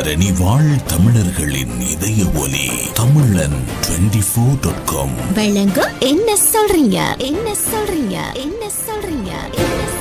தரணி வாழ் தமிழர்களின் இதய ஒலி தமிழன் டுவெண்டி ஃபோர் டாட் காம் வழங்க என்ன சொல்றீங்க? என்ன சொல்றீங்க? என்ன சொல்றீங்க? என்ன சொல்றீங்க?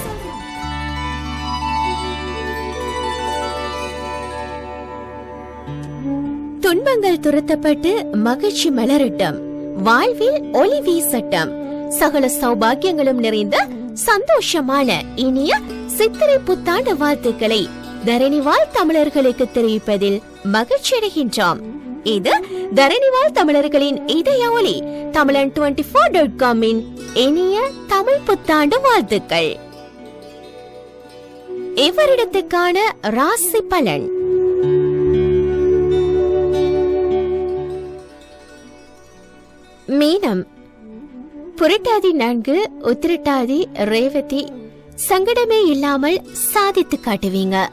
துன்பங்கள் துரத்தப்பட்டு மகிழ்ச்சி மலரட்டும். வாழ்வில் ஒளி வீசட்டும். சகல சௌபாகியங்களும் நிறைந்த சந்தோஷமான இனிய சித்திரை புத்தாண்டு வாழ்த்துக்களை தரணிவாழ் தமிழர்களுக்கு தெரிவிப்பதில் மகிழ்ச்சி அடைகின்றோம். இது தரணிவாழ் தமிழர்களின் இதய ஒளி தமிழன் டுவெண்ட்டி ஃபோர் டாட் காமின் இனிய தமிழ் புத்தாண்டு வாழ்த்துக்கள். இவரிடத்துக்கான ராசி பலன். மீனம். புரட்டாதி நான்கு உத்திரட்டாதி ரேவதி சங்கடமே இல்லாமல் சாதித்து காட்டுவீங்க.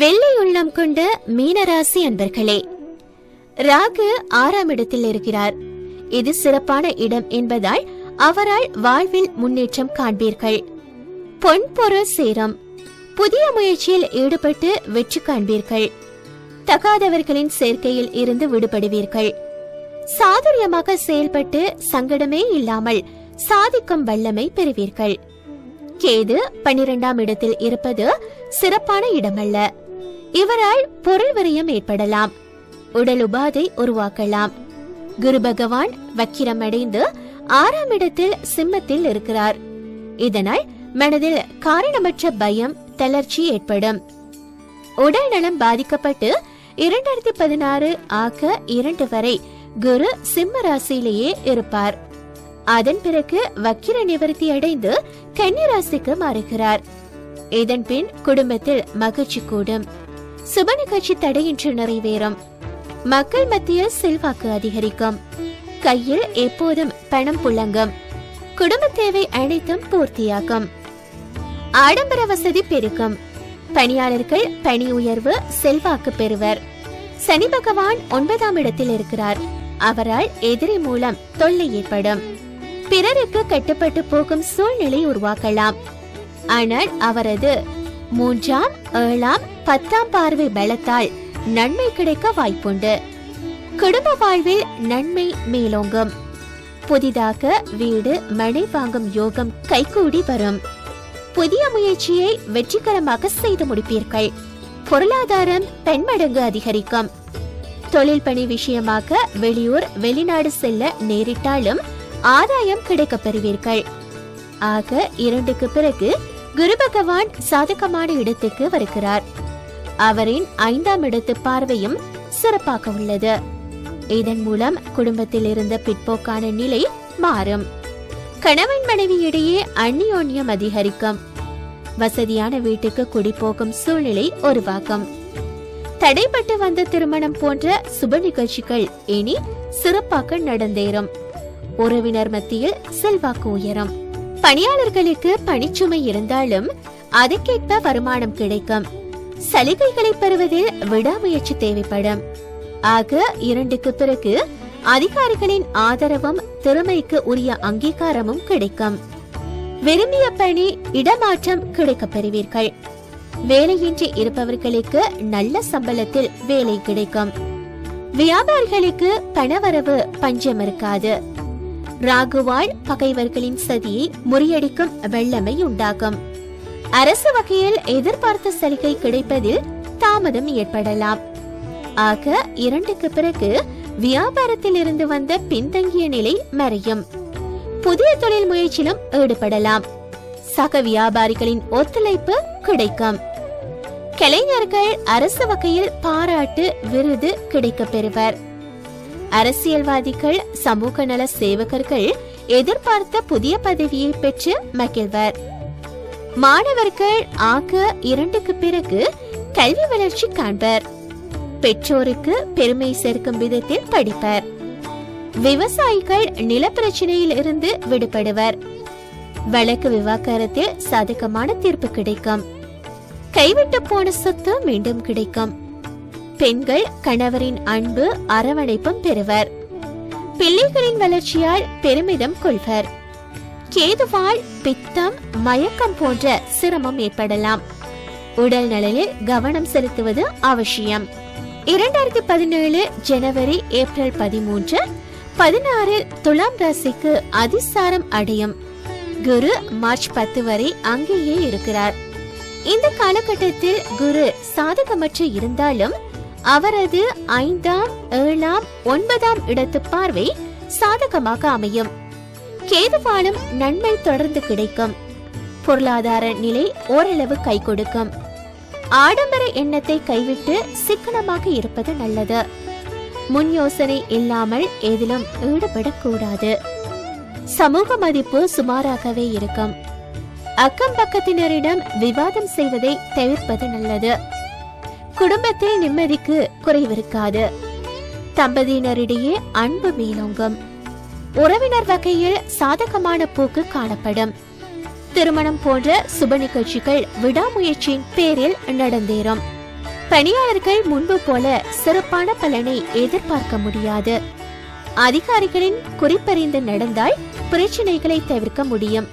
வெள்ளை உள்ளம் கொண்ட மீனராசி அன்பர்களே ராகு ஆறாம் இடத்தில் இருக்கிறார். இது சிறப்பான இடம் என்பதால் அவரால் வாழ்வில் முன்னேற்றம் காண்பீர்கள். பொன் பொருள் சேரம். புதிய முயற்சியில் ஈடுபட்டு வெற்றி காண்பீர்கள். தகாதவர்களின் சேர்க்கையில் இருந்து விடுபடுவீர்கள். சாதுரியமாக செயல்பட்டு சங்கடமே இல்லாமல் சாதிக்கும் வல்லமை பெறுவீர்கள். கேது பன்னிரெண்டாம் இடத்தில் இருப்பது சிறப்பான இடமல்ல. இவரால் பொருள் விரயம் ஏற்படலாம். உடல் உபாதை உருவாக்கலாம். குரு பகவான் வக்கிரம் அடைந்து ஆறாம் இடத்தில் சிம்மத்தில் இருக்கிறார். இதனால் மனதில் காரணமற்ற பயம் தளர்ச்சி ஏற்படும். உடல் நலம் பாதிக்கப்பட்டு இரண்டாயிரத்தி பதினாறு ஆக இரண்டு வரை குரு சிம்ம ராசியிலேயே இருப்பார். அதன் பிறகு வக்கிர நிவர்த்தி அடைந்து கன்னிராசிக்கு மாறுகிறார். இதன் பின் குடும்பத்தில் மகிழ்ச்சி கூடும். சுப நிகழ்ச்சி தடையின்றி நிறைவேறும். மக்கள் மத்தியில் செல்வாக்கு அதிகரிக்கும். கையில் எப்போதும் பணம் புழங்கும். குடும்ப தேவை அனைத்தும் பூர்த்தியாகும். ஆடம்பர வசதி பெருக்கும். பணியாளர்கள் பணி உயர்வு செல்வாக்கு பெறுவர். சனி பகவான் ஒன்பதாம் இடத்தில் இருக்கிறார். அவரால் எதிரி மூலம் தொல்லை ஏற்படும். பிறருக்கு கட்டுப்பட்டு போகும் சூழ்நிலை உருவாக்கலாம். ஆனால் அவரது மூன்றாம் ஏழாம் பத்தாம் பார்வை பலத்தால் நன்மை கிடைக்க வாய்ப்புண்டு. குடும்ப வாழ்வில் நன்மை மேலோங்கும். புதிதாக வீடு மனை வாங்கும் யோகம் கைகூடி வரும். புதிய முயற்சியை வெற்றிகரமாக செய்து முடிப்பீர்கள். பொருளாதாரம் பெண்மடங்கு அதிகரிக்கும். தொழில் பணி விஷயமாக வெளியூர் வெளிநாடு செல்ல நேரிட்டாலும் ஆதாயம் கிடைக்கப் பெறுவீர்கள். ஆக இரண்டுக்கு பிறகு குரு பகவான் சாதகமான இடத்துக்கு வருகிறார். அவரின் ஐந்தாம் இடத்து பார்வையும் சிறப்பாக உள்ளது. இதன் மூலம் குடும்பத்தில் இருந்த பிற்போக்கான நிலை மாறும். கணவன் மனைவி இடையே அந்நியோன்யம் அதிகரிக்கும். வசதியான வீட்டுக்கு குடிபோகும் சூழ்நிலை உருவாகும். தடைப்பட்டு வந்த திருமணம் போன்ற சுப நிகழ்ச்சிகள் இனி சிறப்பாக நடந்தேறும். உறவினர் மத்தியில் செல்வாக்கு உயரும். பணியாளர்களுக்கு பணிச்சுமை இருந்தாலும் அதுக்கேற்ப வருமானம் கிடைக்கும். சலுகைகளை பெறுவதில் விடாமுயற்சி தேவைப்படும். ஆக இரண்டுக்கு பிறகு அதிகாரிகளின் ஆதரவும் திறமைக்கு உரிய அங்கீகாரமும் கிடைக்கும். விரும்பிய பணி இடமாற்றம் கிடைக்கப் பெறுவீர்கள். வேலையின்றி இருப்பவர்களுக்கு நல்ல சம்பளத்தில் வேலை கிடைக்கும். வியாபாரிகளுக்கு பணவரவு பஞ்சம் இருக்காது. ராகுவால் பகைவர்களின் சதியை முறியடிக்கும் வெள்ளமை உண்டாகும். அரசு வகையில் எதிர்பார்த்த சலுகை கிடைப்பதில் தாமதம் ஏற்படலாம். ஆக இரண்டுக்கு பிறகு வியாபாரத்தில் இருந்து வந்த பின்தங்கிய நிலை மறையும். புதிய தொழில் முயற்சியிலும் ஈடுபடலாம். சக வியாபாரிகளின் ஒத்துழைப்பு கிடைக்கும். கலைஞர்கள் அரசு வகையில் பாராட்டு விருது கிடைக்க பெறுவர். அரசியல்வாதிகள் சமூக நல சேவகர்கள் எதிர்பார்த்த புதிய பதவியை பெற்று மகிழ்வர். மாணவர்கள் ஆக இரண்டுக்கு பிறகு கல்வி வளர்ச்சி காண்பர். பெற்றோருக்கு பெருமை சேர்க்கும் விதத்தில் படிப்பர். விவசாயிகள் நிலப்பிரச்சனையில் இருந்து விடுபடுவர். வழக்கு விவாகரத்தில் சாதகமான தீர்ப்பு கிடைக்கும். கைவிட்டு போன சொத்து மீண்டும் கிடைக்கும். பெண்கள் கணவரின் அன்பு அரவணைப்பும் பெறுவர். பிள்ளைகளின் வளர்ச்சியால் பெருமிதம் கொள்வர். கேதுவால் பித்தம் மயக்கம் போன்ற சிரமம் ஏற்படலாம். உடல் நலனில் கவனம் செலுத்துவது அவசியம். இரண்டாயிரத்தி பதினேழு ஜனவரி ஏப்ரல் பதிமூன்று பதினாறில் துலாம் ராசிக்கு அதிசாரம் அடையும். குரு மார்ச் பத்து வரை அங்கேயே இருக்கிறார். இந்த காலகட்டத்தில் குரு சாதகமற்று இருந்தாலும் அவரது ஐந்தாம் ஏழாம் ஒன்பதாம் இடத்து பார்வை சாதகமாக அமையும். கேதுவாலும் நன்மை தொடர்ந்து கிடைக்கும். பொருளாதார நிலை ஓரளவு கை கொடுக்கும் ஆடம்பர எண்ணத்தை கைவிட்டு சிக்கனமாக இருப்பது நல்லது. முன் யோசனை இல்லாமல் எதிலும் ஈடுபடக்கூடாது. சமூக மதிப்பு சுமாராகவே இருக்கும். அக்கம் பக்கத்தினரிடம் விவாதம் செய்வதை தவிர்ப்பது நல்லது. குடும்பத்தில் நிம்மதிக்கு குறைவிருக்காது. தம்பதியினரிடையே அன்பு மேலோங்கும். உறவினர் வகையில் சாதகமான போக்கு காணப்படும். திருமணம் போன்ற சுப நிகழ்ச்சிகள் விடாமுயற்சியின் பேரில் நடந்தேறும். பணியாளர்கள் முன்பு போல சிறப்பான பலனை எதிர்பார்க்க முடியாது. அதிகாரிகளின் குறிப்பறிந்து நடந்தால் பிரச்சனைகளை தவிர்க்க முடியும்.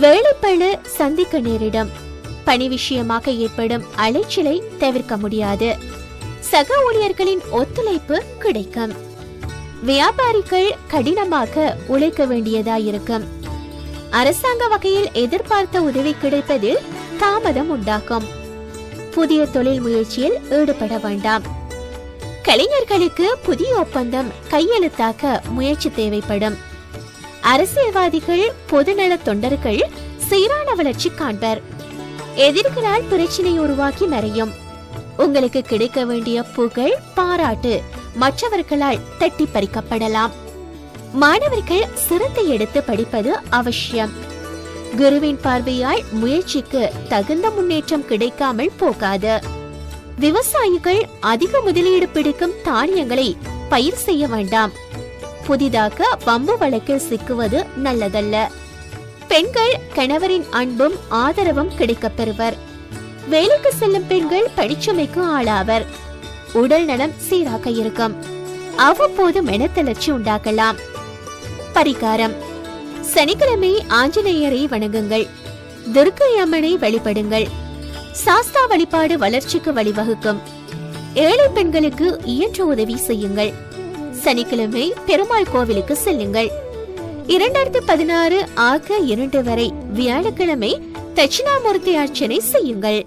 வேலைப்பழு சந்திக்க நேரிடும். பணி விஷயமாக ஏற்படும் அலைச்சலை தவிர்க்க முடியாது. சக ஊழியர்களின் ஒத்துழைப்பு கிடைக்கும். வியாபாரிகள் கடினமாக உழைக்க வேண்டியதாயிருக்கும் அரசாங்க வகையில் எதிர்பார்த்த உதவி கிடைப்பது தாமதம் உண்டாக்கும் புதிய தொழில் முயற்சியில் ஈடுபட வேண்டாம். கலைஞர்களுக்கு புதிய ஒப்பந்தம் கையெழுத்தாக்க முயற்சி தேவைப்படும். அரசியல்வாதிகள் பொதுநல தொண்டர்கள் சீரான வளர்ச்சி காண்பர். எதிர்களால் பிரச்சனை உருவாக்கி மறையும். உங்களுக்கு கிடைக்க வேண்டிய புகழ் பாராட்டு மற்றவர்களால் தட்டி பறிக்கப்படலாம் மாணவர்கள் சிரத்தை எடுத்து படிப்பது அவசியம். குருவின் பார்வையால் முயற்சிக்கு தகுந்த முன்னேற்றம் கிடைக்காமல் போகாது. விவசாயிகள் அதிக முதலீடு பிடிக்கும் தானியங்களை பயிர் செய்ய வேண்டாம். புதிதாக வம்பு வழக்கில் சிக்குவது நல்லதல்ல. பெண்கள் கணவரின் அன்பும் ஆதரவும் கிடைக்கப் பெறுவர். வேலைக்கு செல்லும் பெண்கள் படிச்சுமைக்கு ஆளாவர். உடல் நலம் சீராக இருக்கும். அவ்வப்போது மெனத்தளர்ச்சி உண்டாக்கலாம். பரிகாரம். சனிக்கிழமை ஆஞ்சநேயரை வணங்குங்கள். துர்க்கை அம்மனை வழிபடுங்கள். சாஸ்தா வழிபாடு வளர்ச்சிக்கு வழிவகுக்கும். ஏழை பெண்களுக்கு இயன்ற உதவி செய்யுங்கள். சனிக்கிழமை பெருமாள் கோவிலுக்கு செல்லுங்கள். இரண்டாயிரத்தி பதினாறு ஆக இரண்டு வரை வியாழக்கிழமை தட்சிணாமூர்த்தி அர்ச்சனை செய்யுங்கள்.